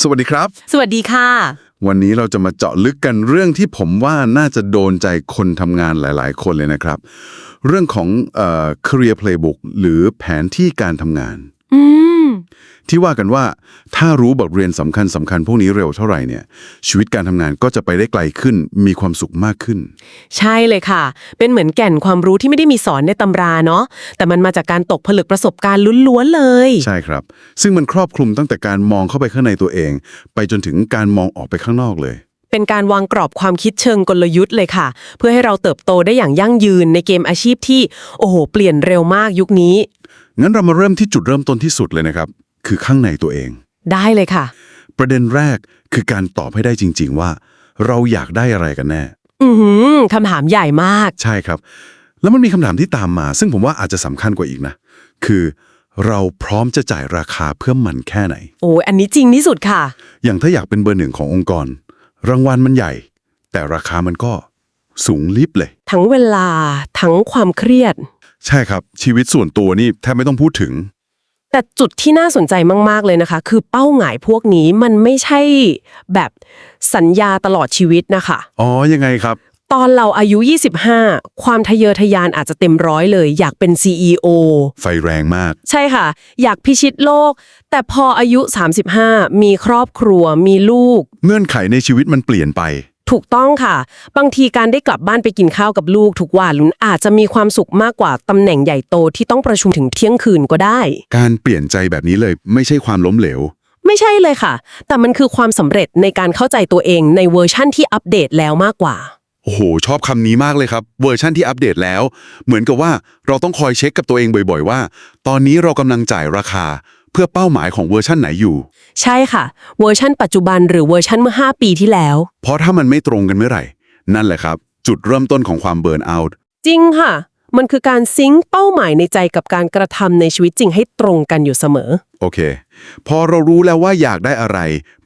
สวัสดีครับ สวัสดีค่ะ วันนี้เราจะมาเจาะลึกกันเรื่องที่ผมว่าน่าจะโดนใจคนทำงานหลาย ๆ คนเลยนะครับ เรื่องของเอ่อ career playbook หรือแผนที่การทำงาน อืม ที่ว่ากันว่าถ้ารู้บทเรียนสำคัญสำคัญพวกนี้เร็วเท่าไหร่เนี่ยชีวิตการทำงานก็จะไปได้ไกลขึ้นมีความสุขมากขึ้น ใช่เลยค่ะ เป็นเหมือนแก่นความรู้ที่ไม่ได้มีสอนในตำราเนาะ แต่มันมาจากการตกผลึกประสบการณ์ล้วนๆเลย ใช่ครับ ซึ่งมันครอบคลุมตั้งแต่การมองเข้าไปข้างในตัวเอง ไปจนถึงการมองออกไปข้างนอกเลย เป็นการวางกรอบความคิดเชิงกลยุทธ์เลยค่ะ เพื่อให้เราเติบโตได้อย่างยั่งยืนในเกมอาชีพที่ โอ้โห เปลี่ยนเร็วมากยุคนี้ งั้นเรามาเริ่มที่จุดเริ่มต้นที่สุดเลยนะครับ คือข้างในตัวเอง ได้เลยค่ะ ประเด็นแรกคือการตอบให้ได้จริง ๆ ว่า เราอยากได้อะไรกันแน่ อือหือคำถามใหญ่มาก ใช่ครับ แล้วมันมีคำถามที่ตามมา ซึ่งผมว่าอาจจะสำคัญกว่าอีกนะ คือเราพร้อมจะจ่ายราคาเพื่อมันแค่ไหน โอ้ยอันนี้จริงที่สุดค่ะ อย่างถ้าอยากเป็นเบอร์หนึ่งขององค์กร รางวัลมันใหญ่ แต่ราคามันก็สูงลิบเลย ทั้งเวลาทั้งความเครียด ใช่ครับ ชีวิตส่วนตัวนี่แทบไม่ต้องพูดถึง แต่จุดที่น่าสนใจมาก ๆ เลยนะคะ คือเป้าหมายพวกนี้มันไม่ใช่แบบสัญญาตลอดชีวิตนะคะ อ๋อ ยังไงครับ ตอนเราอายุ 25 ความทะเยอทะยานอาจจะเต็มร้อยเลย อยากเป็น CEO ไฟแรงมาก ใช่ค่ะ อยากพิชิตโลก แต่พออายุ 35 มีครอบครัว มีลูก เงื่อนไขในชีวิตมันเปลี่ยนไป ถูกต้องค่ะ บางทีการได้กลับบ้านไปกินข้าวกับลูกทุกวันอาจจะมีความสุขมากกว่าตำแหน่งใหญ่โตที่ต้องประชุมถึงเที่ยงคืนก็ได้ การเปลี่ยนใจแบบนี้เลยไม่ใช่ความล้มเหลว ไม่ใช่เลยค่ะ แต่มันคือความสำเร็จในการเข้าใจตัวเองในเวอร์ชั่นที่อัปเดตแล้วมากกว่า โอ้โห ชอบคำนี้มากเลยครับ เวอร์ชั่นที่อัปเดตแล้ว เหมือนกับว่าเราต้องคอยเช็คกับตัวเองบ่อย ๆ ว่า ตอนนี้เรากำลังจ่ายราคา เพื่อเป้าหมายของเวอร์ชั่นไหนอยู่ ใช่ค่ะ เวอร์ชั่นปัจจุบันหรือเวอร์ชั่นเมื่อ 5 ปีที่แล้ว เพราะถ้ามันไม่ตรงกันเมื่อไหร่ นั่นแหละครับ จุดเริ่มต้นของความเบิร์นเอาท์จริงค่ะ มันคือการซิงค์เป้าหมายในใจกับการกระทำในชีวิตจริงให้ตรงกันอยู่เสมอ โอเค พอเรารู้แล้วว่าอยากได้อะไร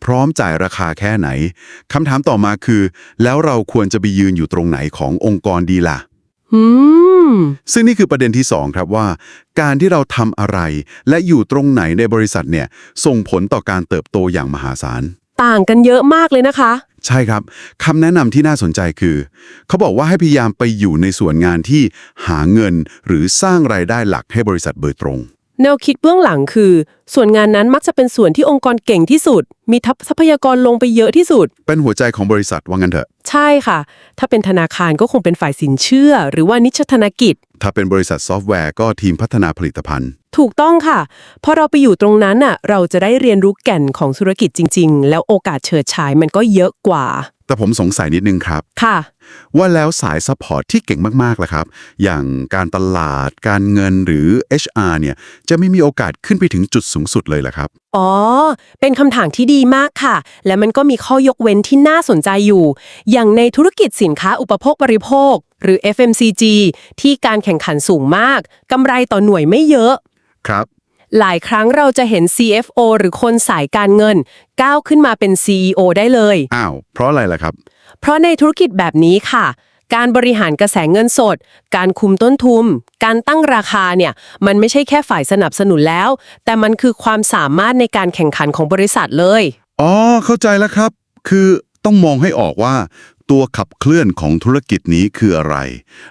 พร้อมจ่ายราคาแค่ไหนคำถามต่อมาคือ แล้วเราควรจะไปยืนอยู่ตรงไหนขององค์กรดีล่ะ อืม ซึ่งนี่คือประเด็นที่ 2 ครับว่า การที่เราทำอะไร และอยู่ตรงไหนในบริษัทเนี่ยส่งผลต่อการเติบโตอย่างมหาศาล ต่างกันเยอะมากเลยนะคะ ใช่ครับคำแนะนำที่น่าสนใจคือ เขาบอกว่าให้พยายามไปอยู่ในส่วนงานที่หาเงิน หรือสร้างรายได้หลักให้บริษัทโดยตรง แนวคิดเบื้องหลังคือ ส่วนงานนั้นมักจะเป็นส่วนที่องค์กรเก่งที่สุด มีทัพทรัพยากรลงไปเยอะที่สุด เป็นหัวใจของบริษัทว่างั้นเถอะ ใช่ค่ะ ถ้าเป็นธนาคารก็คงเป็นฝ่ายสินเชื่อ หรือว่านิชธนกิจ ถ้าเป็นบริษัทซอฟต์แวร์ก็ทีมพัฒนาผลิตภัณฑ์ ถูกต้องค่ะ พอเราไปอยู่ตรงนั้นน่ะ เราจะได้เรียนรู้แก่นของธุรกิจจริง ๆ แล้วโอกาสเฉิดฉายมันก็เยอะกว่า แต่ผมสงสัยนิดนึงครับ ค่ะ ว่าแล้วสายซัพพอร์ตที่เก่งมากๆล่ะครับ อย่างการตลาด การเงินหรือ HR เนี่ย จะไม่มีโอกาสขึ้นไปถึงจุดสูงสุดเลยล่ะครับ อ๋อ เป็นคำถามที่ดีมากค่ะ และมันก็มีข้อยกเว้นที่น่าสนใจอยู่ อย่างในธุรกิจสินค้าอุปโภคบริโภค หรือ FMCG ที่การแข่งขันสูงมากกำไรต่อหน่วยไม่เยอะ ครับ หลายครั้งเราจะเห็น CFO หรือคนสายการเงิน ก้าวขึ้นมาเป็น CEO ได้เลย อ้าว เพราะอะไรล่ะครับ เพราะในธุรกิจแบบนี้ค่ะ การบริหารกระแสเงินสด การคุมต้นทุน การตั้งราคาเนี่ย มันไม่ใช่แค่ฝ่ายสนับสนุนแล้ว แต่มันคือความสามารถในการแข่งขันของบริษัทเลย อ๋อ เข้าใจแล้วครับ คือต้องมองให้ออกว่า ตัวขับเคลื่อนของธุรกิจนี้คืออะไร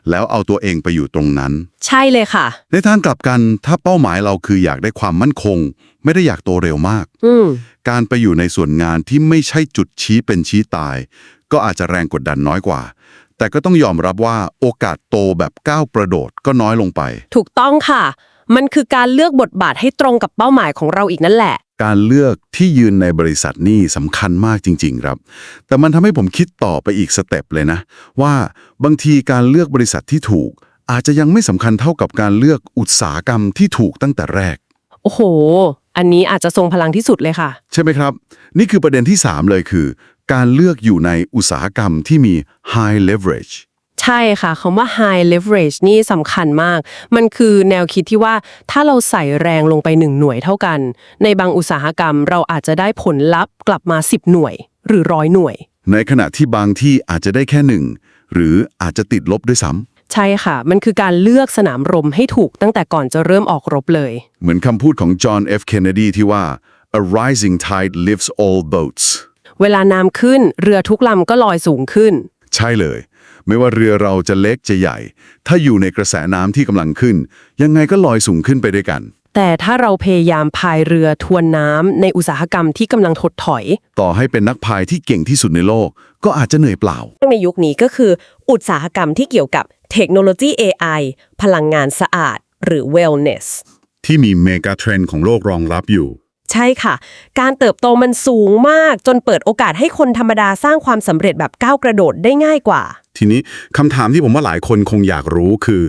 แล้วเอาตัวเองไปอยู่ตรงนั้น ใช่เลยค่ะ ในทางกลับกันถ้าเป้าหมายเราคืออยากได้ความมั่นคง ไม่ได้อยากโตเร็วมาก อืมการไปอยู่ในส่วนงานที่ไม่ใช่จุดชี้เป็นชี้ตาย ก็อาจจะแรงกดดันน้อยกว่า แต่ก็ต้องยอมรับว่าโอกาสโตแบบก้าวประโดดก็น้อยลงไป ถูกต้องค่ะ มันคือการเลือกบทบาทให้ตรงกับเป้าหมายของเราอีกนั่นแหละ การเลือกที่ยืนในบริษัทนี่สำคัญมากจริง ๆ ครับ แต่มันทำให้ผมคิดต่อไปอีกสเต็ปเลยนะ ว่าบางทีการเลือกบริษัทที่ถูก อาจจะยังไม่สำคัญเท่ากับการเลือกอุตสาหกรรมที่ถูกตั้งแต่แรก โอ้โห อันนี้อาจจะทรงพลังที่สุดเลยค่ะ ใช่ไหมครับ นี่คือประเด็นที่ 3 เลยคือ การเลือกอยู่ในอุตสาหกรรมที่มี high leverage ใช่ค่ะคำว่า high leverage นี่สำคัญมาก มันคือแนวคิดที่ว่าถ้าเราใส่แรงลงไปหนึ่งหน่วยเท่ากัน ในบางอุตสาหกรรมเราอาจจะได้ผลลัพธ์กลับมา 10 หน่วย หรือร้อยหน่วย ในขณะที่บางที่อาจจะได้แค่หนึ่งหรืออาจจะติดลบด้วยซ้ำใช่ค่ะ มันคือการเลือกสนามรบให้ถูกตั้งแต่ก่อนจะเริ่มออกรบเลย เหมือนคำพูดของจอห์น F. Kennedy ที่ว่า a rising tide lifts all boats เวลาน้ำขึ้นเรือทุกลำก็ลอยสูงขึ้น ใช่เลย ไม่ว่าเรือเราจะเล็กจะใหญ่ ถ้าอยู่ในกระแสน้ำที่กำลังขึ้น ยังไงก็ลอยสูงขึ้นไปด้วยกัน แต่ถ้าเราพยายามพายเรือทวนน้ำในอุตสาหกรรมที่กำลังถดถอย ต่อให้เป็นนักพายที่เก่งที่สุดในโลก ก็อาจจะเหนื่อยเปล่า ในยุคนี้ก็คือ อุตสาหกรรมที่เกี่ยวกับเทคโนโลยี AI พลังงานสะอาด หรือ wellness ที่มีเมกะเทรนด์ของโลกรองรับอยู่ ใช่ค่ะ การเติบโตมันสูงมากจนเปิดโอกาสให้คนธรรมดาสร้างความสำเร็จแบบก้าวกระโดดได้ง่ายกว่า ทีนี้คำถามที่ผมว่าหลายคนคงอยากรู้คือ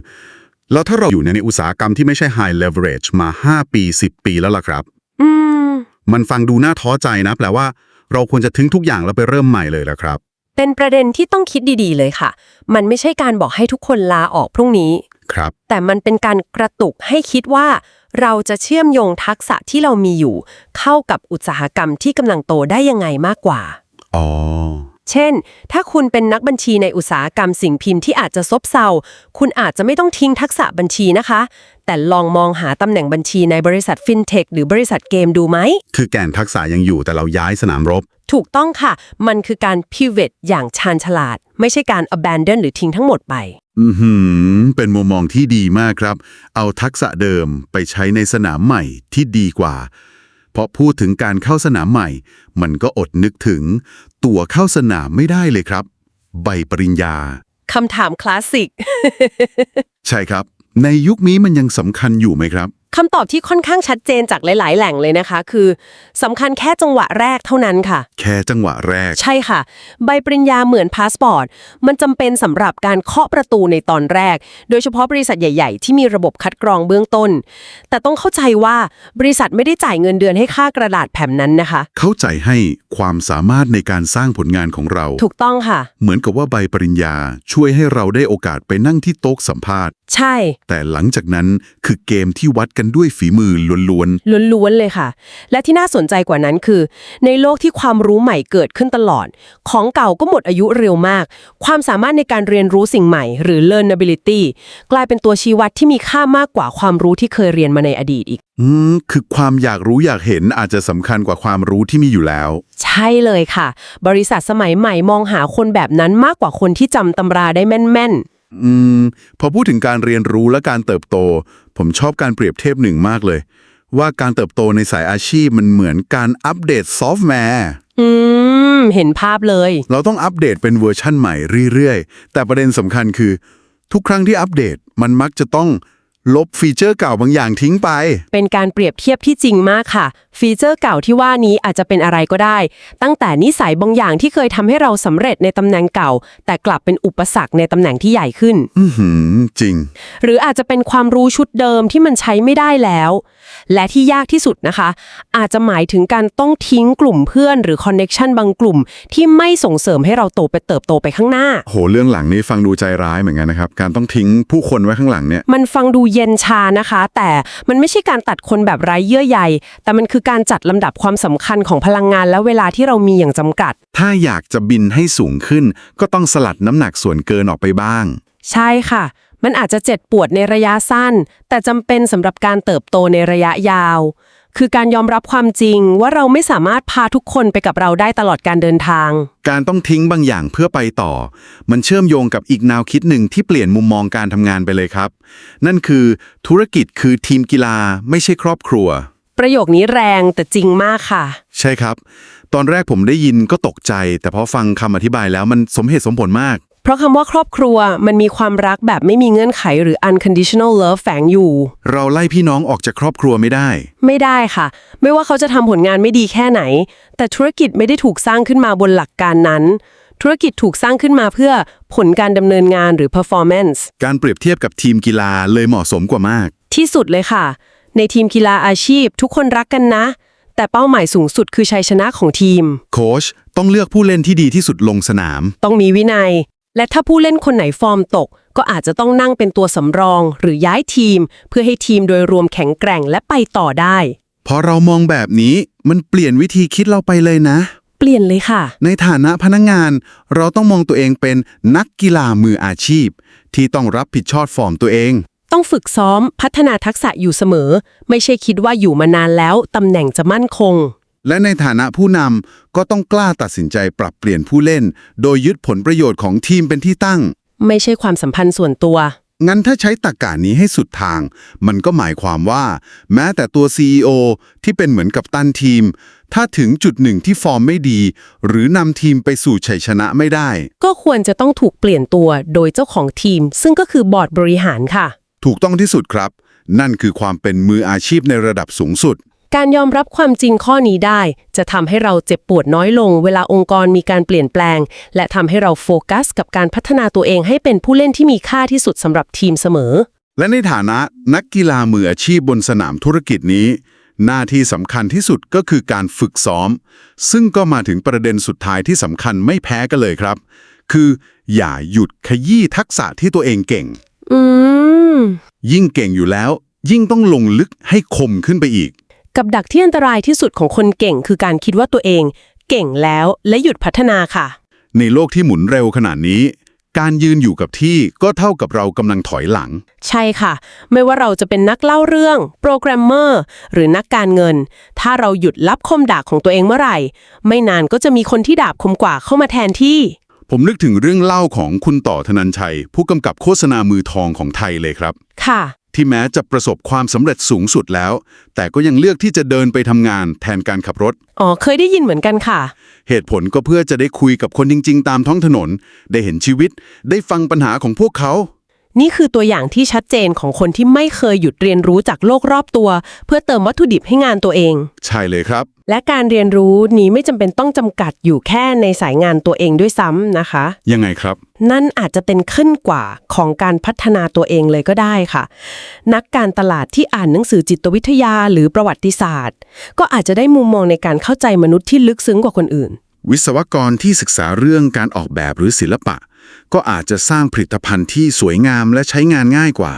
แล้วถ้าเราอยู่ในอุตสาหกรรมที่ไม่ใช่ high leverage มา 5 ปี 10 ปีแล้วล่ะครับ อืม มันฟังดูน่าท้อใจนะ แปลว่า เราควรจะทิ้งทุกอย่างแล้วไปเริ่มใหม่เลยละครับ เป็นประเด็นที่ต้องคิดดีๆเลยค่ะ มันไม่ใช่การบอกให้ทุกคนลาออกพรุ่งนี้ ครับ แต่มันเป็นการกระตุกให้คิดว่า เราจะเชื่อมโยงทักษะที่เรามีอยู่ เข้ากับอุตสาหกรรมที่กำลังโตได้ยังไงมากกว่า อ๋อ เช่น ถ้าคุณเป็นนักบัญชีในอุตสาหกรรมสิ่งพิมพ์ที่อาจจะซบเซา คุณอาจจะไม่ต้องทิ้งทักษะบัญชีนะคะ แต่ลองมองหาตำแหน่งบัญชีในบริษัทฟินเทคหรือบริษัทเกมดูไหม คือแก่นทักษะยังอยู่แต่เราย้ายสนามรบ ถูกต้องค่ะ มันคือการ pivot อย่างชาญฉลาด ไม่ใช่การ abandon หรือทิ้งทั้งหมดไป อือหือ เป็นมุมมองที่ดีมากครับ เอาทักษะเดิมไปใช้ในสนามใหม่ที่ดีกว่า เพราะพูดถึงการเข้าสนามใหม่ มันก็อดนึกถึง ตั๋วเข้าสนามไม่ได้เลยครับ ใบปริญญาคำถามคลาสสิก ใช่ครับ ในยุคนี้มันยังสำคัญอยู่ไหมครับ คำตอบที่ค่อนข้างชัดเจนจากหลาย ๆ แหล่งเลยนะคะ คือสำคัญแค่จังหวะแรกเท่านั้นค่ะ แค่จังหวะแรก ใช่ค่ะ ใบปริญญาเหมือนพาสปอร์ต มันจำเป็นสำหรับการเคาะประตูในตอนแรก โดยเฉพาะบริษัทใหญ่ ๆ ที่มีระบบคัดกรองเบื้องต้น แต่ต้องเข้าใจว่าบริษัทไม่ได้จ่ายเงินเดือนให้ค่ากระดาษแผ่นนั้นนะคะ เข้าใจให้ความสามารถในการสร้างผลงานของเรา ถูกต้องค่ะ เหมือนกับว่าใบปริญญาช่วยให้เราได้โอกาสไปนั่งที่โต๊ะสัมภาษณ์ ใช่ แต่หลังจากนั้นคือเกมที่วัดกันด้วยฝีมือล้วนล้วนๆเลยค่ะ และที่น่าสนใจกว่านั้นคือ ในโลกที่ความรู้ใหม่เกิดขึ้นตลอด ของเก่าก็หมดอายุเร็วมาก ความสามารถในการเรียนรู้สิ่งใหม่ หรือ learnability กลายเป็นตัวชี้วัดที่มีค่ามากกว่าความรู้ที่เคยเรียนมาในอดีตอีกๆอืมคือความอยากรู้อยากเห็นอาจจะสำคัญกว่าความรู้ที่มีอยู่แล้ว ใช่เลยค่ะ บริษัทสมัยใหม่มองหาคนแบบนั้นมากกว่าคนที่จำตำราได้แม่น อืมพอพูดถึงการเรียนรู้และการเติบโต ผมชอบการเปรียบเทียบหนึ่งมากเลย ว่าการเติบโตในสายอาชีพมันเหมือนการอัปเดตซอฟต์แวร์ๆอืม เห็นภาพเลย เราต้องอัปเดตเป็นเวอร์ชั่นใหม่เรื่อยๆ แต่ประเด็นสำคัญคือ ทุกครั้งที่อัปเดตมันมักจะต้อง ลบฟีเจอร์เก่าบางอย่างทิ้งไป เป็นการเปรียบเทียบที่จริงมากค่ะ ฟีเจอร์เก่าที่ว่านี้อาจจะเป็นอะไรก็ได้ ตั้งแต่นิสัยบางอย่างที่เคยทำให้เราสำเร็จในตำแหน่งเก่า แต่กลับเป็นอุปสรรคในตำแหน่งที่ใหญ่ขึ้น อือหือจริง หรืออาจจะเป็นความรู้ชุดเดิมที่มันใช้ไม่ได้แล้ว และที่ยากที่สุดนะคะ อาจจะหมายถึงการต้องทิ้งกลุ่มเพื่อนหรือคอนเน็ชันบางกลุ่ม ที่ไม่ส่งเสริมให้เราโตไปเติบโตไปข้างหน้า โหเรื่องหลังนี้ฟังดูใจร้ายเหมือนกันนะครับ การต้องทิ้งผู้คนไว้ข้างหลังเนี่ย มันฟังดูเย็นชานะคะ แต่มันไม่ใช่การตัดคนแบบไร้เยื่อใยแต่มันคือการจัดลำดับความสำคัญของพลังงานและเวลาที่เรามีอย่างจำกัด ถ้าอยากจะบินให้สูงขึ้น ก็ต้องสลัดน้ำหนักส่วนเกินออกไปบ้าง ใช่ค่ะ มันอาจจะเจ็บปวดในระยะสั้น แต่จำเป็นสำหรับการเติบโตในระยะยาว คือการยอมรับความจริงว่าเราไม่สามารถพาทุกคนไปกับเราได้ตลอดการเดินทาง การต้องทิ้งบางอย่างเพื่อไปต่อ มันเชื่อมโยงกับอีกแนวคิดหนึ่งที่เปลี่ยนมุมมองการทำงานไปเลยครับ นั่นคือธุรกิจคือทีมกีฬาไม่ใช่ครอบครัว ประโยคนี้แรงแต่จริงมากค่ะ ใช่ครับ ตอนแรกผมได้ยินก็ตกใจ แต่พอฟังคำอธิบายแล้วมันสมเหตุสมผลมาก เพราะคำว่าครอบครัวมันมีความรักแบบไม่มีเงื่อนไขหรือ unconditional love แฝงอยู่ เราไล่พี่น้องออกจากครอบครัวไม่ได้ ไม่ได้ค่ะ ไม่ว่าเขาจะทำผลงานไม่ดีแค่ไหน แต่ธุรกิจไม่ได้ถูกสร้างขึ้นมาบนหลักการนั้น ธุรกิจถูกสร้างขึ้นมาเพื่อผลการดำเนินงานหรือ performance การเปรียบเทียบกับทีมกีฬาเลยเหมาะสมกว่ามาก ที่สุดเลยค่ะ ในทีมกีฬาอาชีพ ทุกคนรักกันนะ แต่เป้าหมายสูงสุดคือชัยชนะของทีม โค้ชต้องเลือกผู้เล่นที่ดีที่สุดลงสนาม ต้องมีวินัย และถ้าผู้เล่นคนไหนฟอร์มตก ก็อาจจะต้องนั่งเป็นตัวสำรอง หรือย้ายทีม เพื่อให้ทีมโดยรวมแข็งแกร่งและไปต่อได้ พอเรามองแบบนี้มันเปลี่ยนวิธีคิดเราไปเลยนะ เปลี่ยนเลยค่ะ ในฐานะพนักงาน เราต้องมองตัวเองเป็นนักกีฬามืออาชีพ ที่ต้องรับผิดชอบฟอร์มตัวเอง ต้องฝึกซ้อมพัฒนาทักษะอยู่เสมอ ไม่ใช่คิดว่าอยู่มานานแล้วตำแหน่งจะมั่นคง และในฐานะผู้นำก็ต้องกล้าตัดสินใจปรับเปลี่ยนผู้เล่น โดยยึดผลประโยชน์ของทีมเป็นที่ตั้ง ไม่ใช่ความสัมพันธ์ส่วนตัว งั้นถ้าใช้ตรกกานี้ให้สุดทาง มันก็หมายความว่า แม้แต่ตัว CEO ที่เป็นเหมือนกับตันทีม ถ้าถึงจุดหนึ่งที่ฟอร์มไม่ดี หรือนำทีมไปสู่ชัยชนะไม่ได้ ก็ควรจะต้องถูกเปลี่ยนตัวโดยเจ้าของทีม ซึ่งก็คือบอร์ดบริหารค่ะ ถูกต้องที่สุดครับ นั่นคือความเป็นมืออาชีพในระดับสูงสุด การยอมรับความจริงข้อนี้ได้ จะทำให้เราเจ็บปวดน้อยลง เวลาองค์กรมีการเปลี่ยนแปลง และทำให้เราโฟกัส กับการพัฒนาตัวเองให้เป็นผู้เล่นที่มีค่าที่สุดสำหรับทีมเสมอ และในฐานะนักกีฬามืออาชีพบนสนามธุรกิจนี้ หน้าที่สำคัญที่สุดก็คือการฝึกซ้อม ซึ่งก็มาถึงประเด็นสุดท้ายที่สำคัญไม่แพ้กันเลยครับ คืออย่าหยุดขยี้ทักษะที่ตัวเองเก่ง อืม ยิ่งเก่งอยู่แล้ว ยิ่งต้องลงลึกให้คมขึ้นไปอีก กับดักที่อันตรายที่สุดของคนเก่งคือการคิดว่าตัวเอง เก่งแล้วและหยุดพัฒนาค่ะ ในโลกที่หมุนเร็วขนาดนี้ การยืนอยู่กับที่ก็เท่ากับเรากำลังถอยหลัง ใช่ค่ะ ไม่ว่าเราจะเป็นนักเล่าเรื่อง โปรแกรมเมอร์ หรือนักการเงิน ถ้าเราหยุดรับคมดาบของตัวเองเมื่อไหร่ ไม่นานก็จะมีคนที่ดาบคมกว่าเข้ามาแทนที่ ผมนึกถึงเรื่องเล่าของคุณต่อธนันชัย ผู้กำกับโฆษณามือทองของไทยเลยครับ ค่ะ ที่แม้จะประสบความสำเร็จสูงสุดแล้ว แต่ก็ยังเลือกที่จะเดินไปทำงานแทนการขับรถ อ๋อ เคยได้ยินเหมือนกันค่ะ เหตุผลก็เพื่อจะได้คุยกับคนจริง ๆ ตามท้องถนน ได้เห็นชีวิต ได้ฟังปัญหาของพวกเขา นี่คือตัวอย่างที่ชัดเจนของคนที่ไม่เคยหยุดเรียนรู้จากโลกรอบตัว เพื่อเติมวัตถุดิบให้งานตัวเอง ใช่เลยครับ และการเรียนรู้นี้ไม่จำเป็นต้องจำกัดอยู่แค่ในสายงานตัวเองด้วยซ้ำนะคะ ยังไงครับ นั่นอาจจะเป็นขึ้นกว่าของการพัฒนาตัวเองเลยก็ได้ค่ะ นักการตลาดที่อ่านหนังสือจิตวิทยาหรือประวัติศาสตร์ ก็อาจจะได้มุมมองในการเข้าใจมนุษย์ที่ลึกซึ้งกว่าคนอื่น วิศวกรที่ศึกษาเรื่องการออกแบบหรือศิลปะ ก็อาจจะสร้างผลิตภัณฑ์ที่สวยงามและใช้งานง่ายกว่า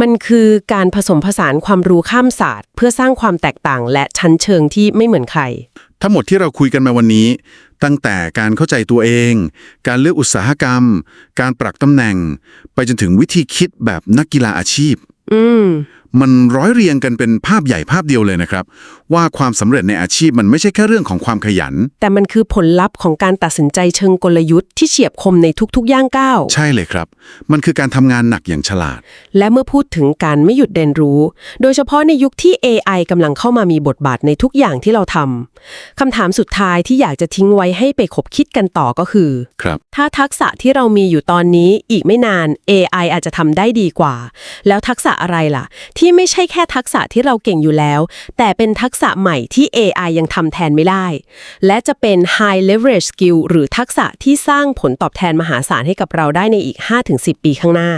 มันคือการผสมผสานความรู้ข้ามศาสตร์ เพื่อสร้างความแตกต่างและชั้นเชิงที่ไม่เหมือนใคร ทั้งหมดที่เราคุยกันมาวันนี้ ตั้งแต่การเข้าใจตัวเอง การเลือกอุตสาหกรรม การปรับตำแหน่ง ไปจนถึงวิธีคิดแบบนักกีฬาอาชีพ อืม มันร้อยเรียงกันเป็นภาพใหญ่ภาพเดียวเลยนะครับ ว่าความสำเร็จในอาชีพมันไม่ใช่แค่เรื่องของความขยัน แต่มันคือผลลัพธ์ของการตัดสินใจเชิงกลยุทธ์ที่เฉียบคมในทุกๆ ย่างก้าวใช่เลยครับ มันคือการทำงานหนักอย่างฉลาด และเมื่อพูดถึงการไม่หยุดเรียนรู้ โดยเฉพาะในยุคที่ AI กำลังเข้ามามีบทบาทในทุกอย่างที่เราทำคำถามสุดท้ายที่อยากจะทิ้งไว้ให้ไปคบคิดกันต่อก็คือครับถ้าทักษะที่เรามีอยู่ตอนนี้อีกไม่นาน AI อาจจะทำได้ดีกว่า แล้วทักษะอะไรล่ะที่ไม่ใช่แค่ทักษะที่เราเก่งอยู่แล้ว แต่เป็นทักษะใหม่ที่ AI ยังทำแทนไม่ได้ และจะเป็น high leverage skill หรือทักษะที่สร้างผลตอบแทนมหาศาลให้กับเราได้ในอีก 5-10 ปีข้างหน้า